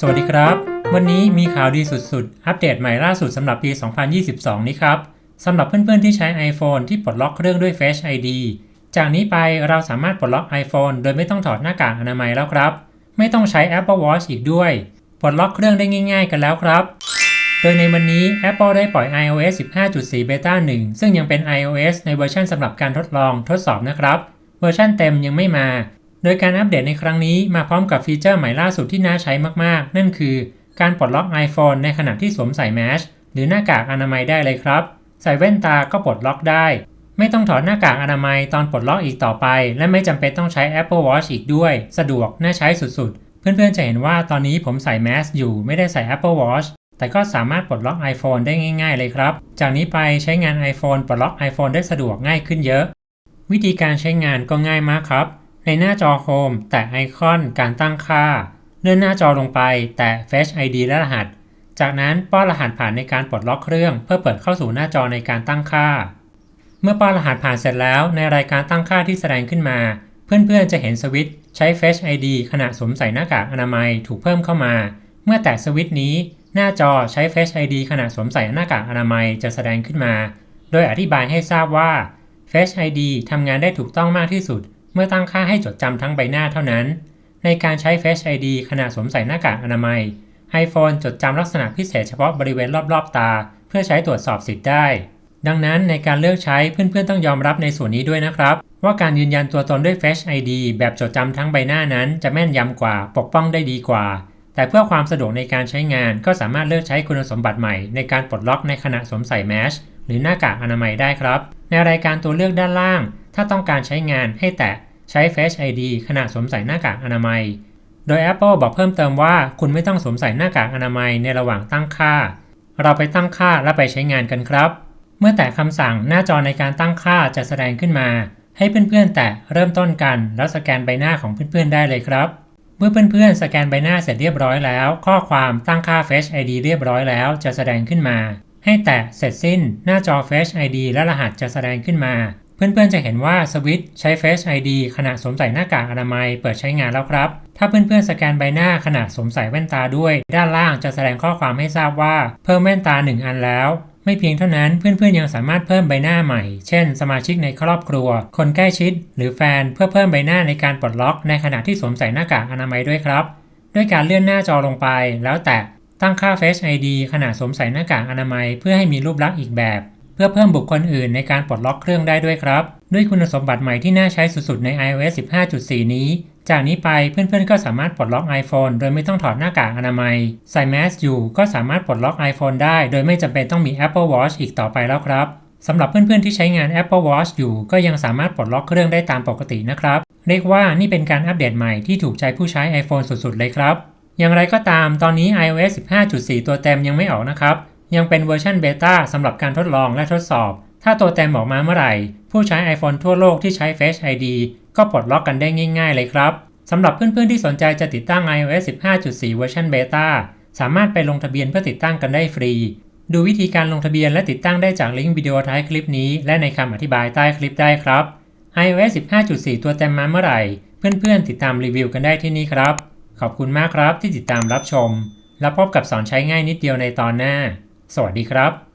สวัสดีครับ วันนี้มีข่าวดีสุดๆ อัปเดตใหม่ล่าสุดสำหรับปี 2022 นี้ครับสำหรับเพื่อนๆที่ใช้ iPhone ที่ปลดล็อกเครื่องด้วย Face ID จากนี้ไปเราสามารถปลดล็อก iPhone โดยไม่ต้องถอดหน้ากากอนามัยแล้วครับ ไม่ต้องใช้ Apple Watch อีกด้วย ปลดล็อกเครื่องได้ง่าย ๆ กันแล้วครับ โดยในวันนี้ Apple ได้ปล่อย iOS 15.4 Beta 1 ซึ่งยังเป็น iOS ในเวอร์ชันสำหรับการทดลองทดสอบนะครับ เวอร์ชันเต็มยังไม่มา โดยการอัปเดตในครั้งนี้มาพร้อมกับฟีเจอร์ใหม่ล่าสุดที่น่าใช้มากๆ นั่นคือการปลดล็อก iPhone ในขณะที่สวมใส่แมสหรือหน้ากากอนามัยได้เลยครับ ใส่แว่นตาก็ปลดล็อกได้ ไม่ต้องถอดหน้ากากอนามัยตอนปลดล็อกอีกต่อไป และไม่จำเป็นต้องใช้ Apple Watch อีกด้วย สะดวกน่าใช้สุดๆ เพื่อนๆจะเห็นว่าตอนนี้ผมใส่แมสอยู่ไม่ได้ใส่ Apple Watch แต่ก็สามารถปลดล็อก iPhone ได้ง่าย ๆ เลยครับ จากนี้ไปใช้งาน iPhone ปลดล็อก iPhone ได้สะดวกง่ายขึ้นเยอะ วิธีการใช้งานก็ง่ายมากครับ ในหน้าจอโฮมแตะไอคอนการตั้งค่า เลื่อนหน้าจอลงไป แตะ Face ID และรหัส จากนั้นป้อนรหัสผ่านในการปลดล็อกเครื่อง เพื่อเปิดเข้าสู่หน้าจอในการตั้งค่า เมื่อป้อนรหัสผ่านเสร็จแล้ว ในรายการตั้งค่าที่แสดงขึ้นมา เพื่อนๆจะเห็นสวิตช์ใช้ Face ID ขณะสวมใส่หน้ากากอนามัยถูกเพิ่มเข้ามา เมื่อแตะสวิตช์นี้หน้าจอใช้ Face ID ขณะสวมใส่หน้ากากอนามัยจะแสดงขึ้นมา โดยอธิบายให้ทราบว่า Face ID ทำงานได้ถูกต้องมากที่สุด เมื่อตั้งค่าให้จดจำทั้งใบหน้าเท่านั้น ในการใช้ Face ID ขณะสวมใส่หน้ากากอนามัย iPhone จดจำลักษณะพิเศษเฉพาะบริเวณรอบๆตา เพื่อใช้ตรวจสอบสิทธิ์ได้ ดังนั้นในการเลือกใช้เพื่อนๆต้องยอมรับในส่วนนี้ด้วยนะครับ ว่าการยืนยันตัวตนด้วย Face ID แบบจดจำทั้งใบหน้านั้นจะแม่นยำกว่าปกป้องได้ดีกว่า แต่เพื่อความสะดวกในการใช้งานก็สามารถเลือกใช้คุณสมบัติใหม่ ในการปลดล็อกในขณะสวมใส่แมสหรือหน้ากากอนามัยได้ครับ ในรายการตัวเลือกด้านล่าง ถ้าต้องการใช้งานให้แตะใช้ Face ID ขณะสวมใส่หน้ากากอนามัย โดย Apple บอกเพิ่มเติมว่าคุณไม่ต้องสวมใส่หน้ากากอนามัยในระหว่างตั้งค่า เราไปตั้งค่าและไปใช้งานกันครับ เมื่อแตะคำสั่งหน้าจอในการตั้งค่าจะแสดงขึ้นมา ให้เพื่อนๆ แตะเริ่มต้นกัน แล้วสแกนใบหน้าของเพื่อนๆ ได้เลยครับ เมื่อเพื่อนๆ สแกนใบหน้าเสร็จเรียบร้อยแล้ว ข้อความตั้งค่า Face ID เรียบร้อยแล้วจะแสดงขึ้นมา ให้แตะเสร็จสิ้น หน้าจอ Face ID และรหัสจะแสดงขึ้นมา เพื่อนๆจะเห็นว่าสวิตช์ใช้ Face ID ขณะสวมใส่หน้ากากอนามัยเปิดใช้งานแล้วครับ ถ้าเพื่อนๆสแกนใบหน้าขณะสวมใส่แว่นตาด้วย ด้านล่างจะแสดงข้อความให้ทราบว่าเพิ่มแว่นตา 1 อันแล้ว ไม่เพียงเท่านั้นเพื่อนๆยังสามารถเพิ่มใบหน้าใหม่ เช่น สมาชิกในครอบครัว คนใกล้ชิด หรือแฟนเพื่อเพิ่มใบหน้าในการปลดล็อก ในขณะที่สวมใส่หน้ากากอนามัยด้วยครับ ด้วยการเลื่อนหน้าจอลงไป แล้วแตะตั้งค่า Face ID ขณะสวมใส่หน้ากากอนามัย เพื่อให้มีรูปลักษณ์อีกแบบ เพื่อเพิ่มบุคคลอื่นในการปลดล็อกเครื่องได้ด้วยครับ ด้วยคุณสมบัติใหม่ที่น่าใช้สุดๆใน iOS 15.4 นี้ จากนี้ไปเพื่อนๆก็สามารถปลดล็อก iPhone โดยไม่ต้องถอดหน้ากากอนามัยใส่แมสอยู่ก็สามารถปลดล็อก iPhone ได้ โดยไม่จำเป็นต้องมี Apple Watch อีกต่อไปแล้วครับสำหรับเพื่อนๆที่ใช้งาน Apple Watch อยู่ก็ยังสามารถปลดล็อกเครื่องได้ตามปกตินะครับ เรียกว่านี่เป็นการอัปเดตใหม่ที่ถูกใจผู้ใช้ iPhone สุดๆ เลยครับ อย่างไรก็ตามตอนนี้ iOS 15.4 ตัวเต็มยังไม่ออกนะครับ ยังเป็นเวอร์ชันเบต้าสำหรับการทดลองและทดสอบ ถ้าตัวเต็มออกมาเมื่อไหร่ ผู้ใช้ iPhone ทั่วโลกที่ใช้ Face ID ก็ปลดล็อกกันได้ง่าย ๆ เลยครับสำหรับเพื่อนๆที่สนใจจะติดตั้ง iOS 15.4 เวอร์ชันเบต้าสามารถไปลงทะเบียนเพื่อติดตั้งกันได้ฟรี ดูวิธีการลงทะเบียนและติดตั้งได้จากลิงก์วิดีโอท้ายคลิปนี้ และในคำอธิบายใต้คลิปได้ครับ iOS 15.4 ตัวเต็มมาเมื่อไหร่ เพื่อนๆ ติดตามรีวิวกันได้ที่นี่ครับ ขอบคุณมากครับที่ติดตามรับชม แล้วพบกับสอนใช้ง่ายนิดเดียวในตอนหน้า สวัสดีครับ